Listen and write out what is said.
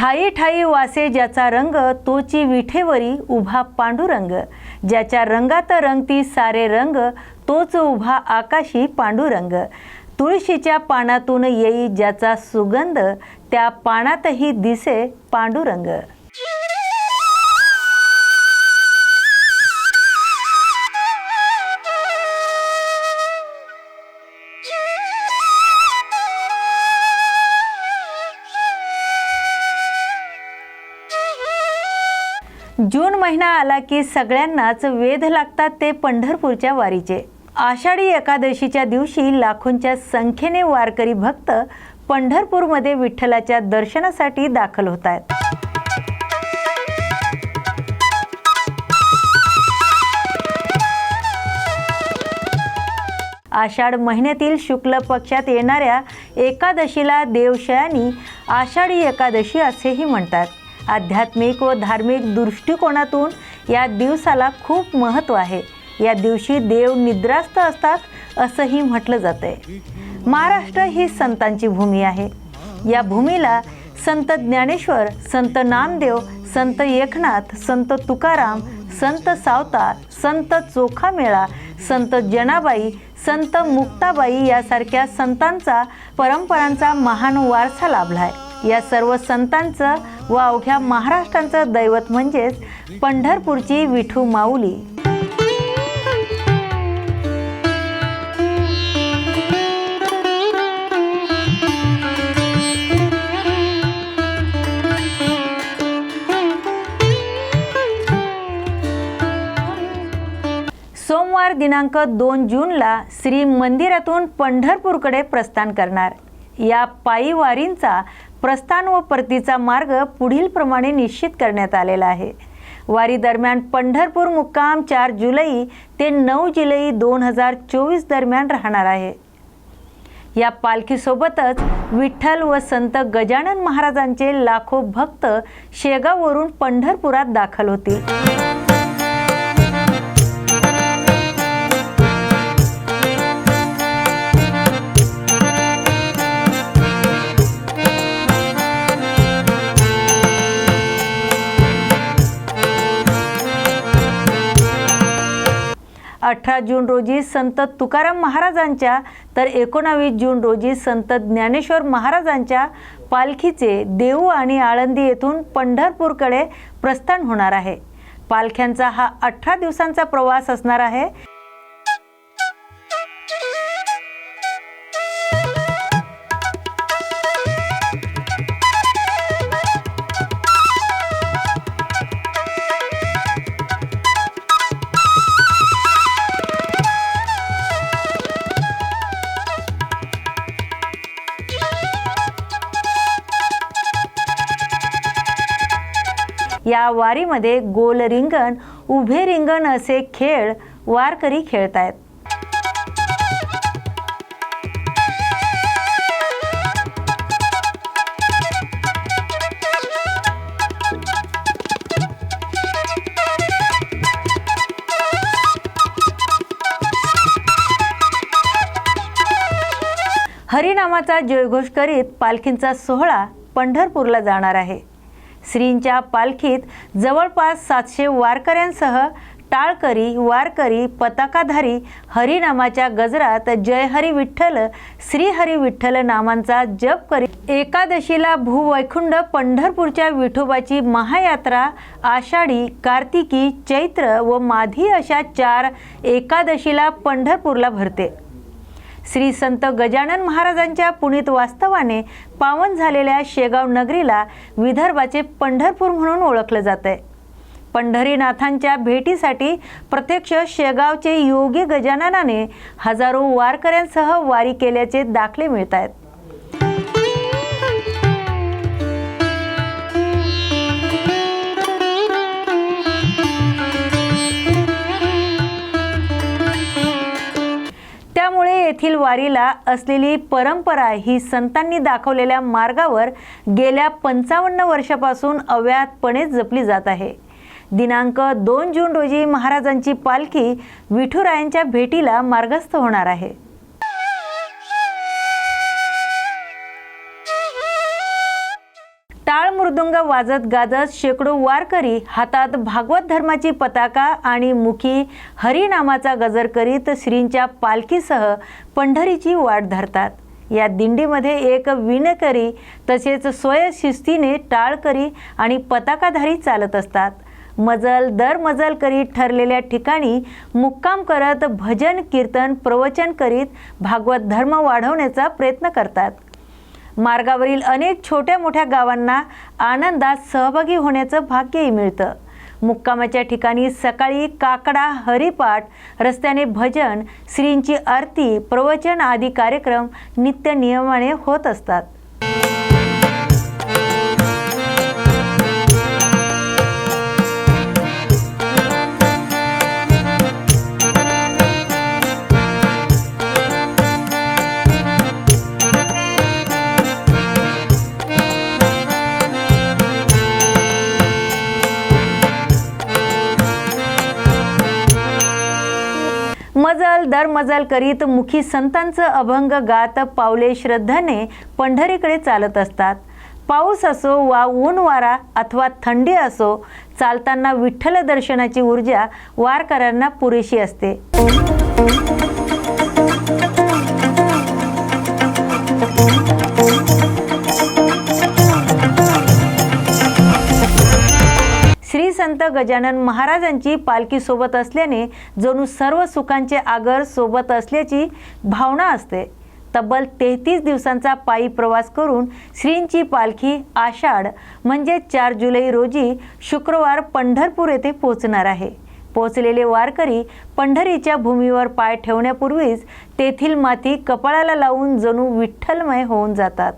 ठाई ठाई वासे ज्याचा रंग तोची विठेवरी उभा पांडुरंग. ज्याच्या रंगात रंगती सारे रंग तोच उभा आकाशी पांडुरंग. तुळशीच्या पानातून येई ज्याचा सुगंध त्या पानातही दिसे पांडुरंग. जून महिना आला की सगळ्यांनाच वेध लागतात ते पंढरपूरच्या वारीचे. आषाढी एकादशीच्या दिवशी लाखोंच्या संख्येने वारकरी भक्त पंढरपूरमध्ये विठ्ठलाच्या दर्शनासाठी दाखल होत आहेत आषाढ महिन्यातील शुक्ल पक्षात येणाऱ्या एकादशीला देवशयानी आषाढी एकादशी असेही म्हणतात. आध्यात्मिक व धार्मिक दृष्टिकोनातून या दिवसाला खूप महत्त्व आहे. या दिवशी देव निद्रास्त असतात असंही म्हटलं जातंय. महाराष्ट्र ही संतांची भूमी आहे. या भूमीला संत ज्ञानेश्वर संत नामदेव संत एकनाथ संत तुकाराम संत सावता संत चोखामेळा संत जनाबाई संत मुक्ताबाई यासारख्या संतांचा परंपरांचा महान वारसा लाभलाय. या सर्व संतांचं व अवघ्या महाराष्ट्राचं दैवत म्हणजेच पंढरपूरची विठू माऊली. सोमवार दिनांक दोन जूनला श्री मंदिरातून पंढरपूरकडे प्रस्थान करणार. या पायी वारींचा प्रस्थान व परतीचा मार्ग पुढील प्रमाणे निश्चित करण्यात आलेला आहे. वारी दरम्यान पंढरपूर मुक्काम चार जुलै ते नऊ जुलै दोन हजार चोवीस दरम्यान राहणार आहे. या पालखीसोबतच विठ्ठल व संत गजानन महाराजांचे लाखो भक्त शेगाववरून पंढरपुरात दाखल होतील. अठरा जून रोजी संत तुकाराम महाराजांच्या तर एकोणावीस जून रोजी संत ज्ञानेश्वर महाराजांच्या पालखीचे देऊ आणि आळंदी येथून पंढरपूरकडे प्रस्थान होणार आहे. पालख्यांचा हा अठरा दिवसांचा प्रवास असणार आहे. या वारीमध्ये गोल रिंगण उभे रिंगण असे खेळ वारकरी खेळतायत. हरिनामाचा जयघोष करीत पालखींचा सोहळा पंढरपूरला जाणार आहे. श्रींच्या पालखीत जवळपास सातशे वारकऱ्यांसह टाळकरी वारकरी पताकाधारी हरिनामाच्या गजरात जय हरी विठ्ठल श्री हरी विठ्ठल नामांचा जप करी. एकादशीला भूवैकुंड पंढरपूरच्या विठोबाची महायात्रा आषाढी कार्तिकी चैत्र व माधी अशा चार एकादशीला पंढरपूरला भरते. श्री संत गजानन महाराजांच्या पुणित वास्तवाने पावन झालेल्या शेगाव नगरीला विदर्भाचे पंढरपूर म्हणून ओळखलं जात आहे पंढरीनाथांच्या भेटीसाठी प्रत्यक्ष शेगावचे योगी गजाननाने हजारो वारकऱ्यांसह वारी केल्याचे दाखले मिळत आहेत येथील वारीला असलेली परंपरा ही संतांनी दाखवलेल्या मार्गावर गेल्या पंचावन्न वर्षापासून अव्याहतपणे जपली जात आहे. दिनांक दोन जून रोजी महाराजांची पालखी विठुरायांच्या भेटीला मार्गस्थ होणार आहे. मृदुंग वाजत गाजत शेकडो वारकरी हातात भागवत धर्माची पताका आणि मुखी हरिनामाचा गजर करीत श्रींच्या पालखीसह पंढरीची वाट धरतात. या दिंडीमध्ये एक विणकरी तसेच स्वयंशिस्तीने टाळकरी आणि पताकाधारी चालत असतात. मजल दर मजल करीत ठरलेल्या ठिकाणी मुक्काम करत भजन कीर्तन प्रवचन करीत भागवत धर्म वाढवण्याचा प्रयत्न करतात. मार्गावरील अनेक छोट्या मोठ्या गावांना आनंदात सहभागी होण्याचं भाग्यही मिळतं. मुक्कामाच्या ठिकाणी सकाळी काकडा हरिपाठ रस्त्याने भजन श्रींची आरती प्रवचन आदी कार्यक्रम नित्य नियमाने होत असतात. दरमजाल दर मजल करीत मुखी संतांचं अभंग गात पावले श्रद्धाने पंढरीकडे चालत असतात. पाऊस असो वा ऊन वारा अथवा थंडी असो चालताना विठ्ठल दर्शनाची ऊर्जा वारकऱ्यांना पुरेशी असते. संत गजानन महाराजांची पालखी सोबत असल्याने जणू सर्व सुखांचे आगर सोबत असल्याची भावना असते. तब्बल तेहतीस दिवसांचा पायी प्रवास करून श्रींची पालखी आषाढ म्हणजे चार जुलै रोजी शुक्रवार पंढरपूर येथे पोहोचणार आहे. पोचलेले वारकरी पंढरीच्या भूमीवर पाय ठेवण्यापूर्वीच तेथील माती कपाळाला लावून जणू विठ्ठलमय होऊन जातात.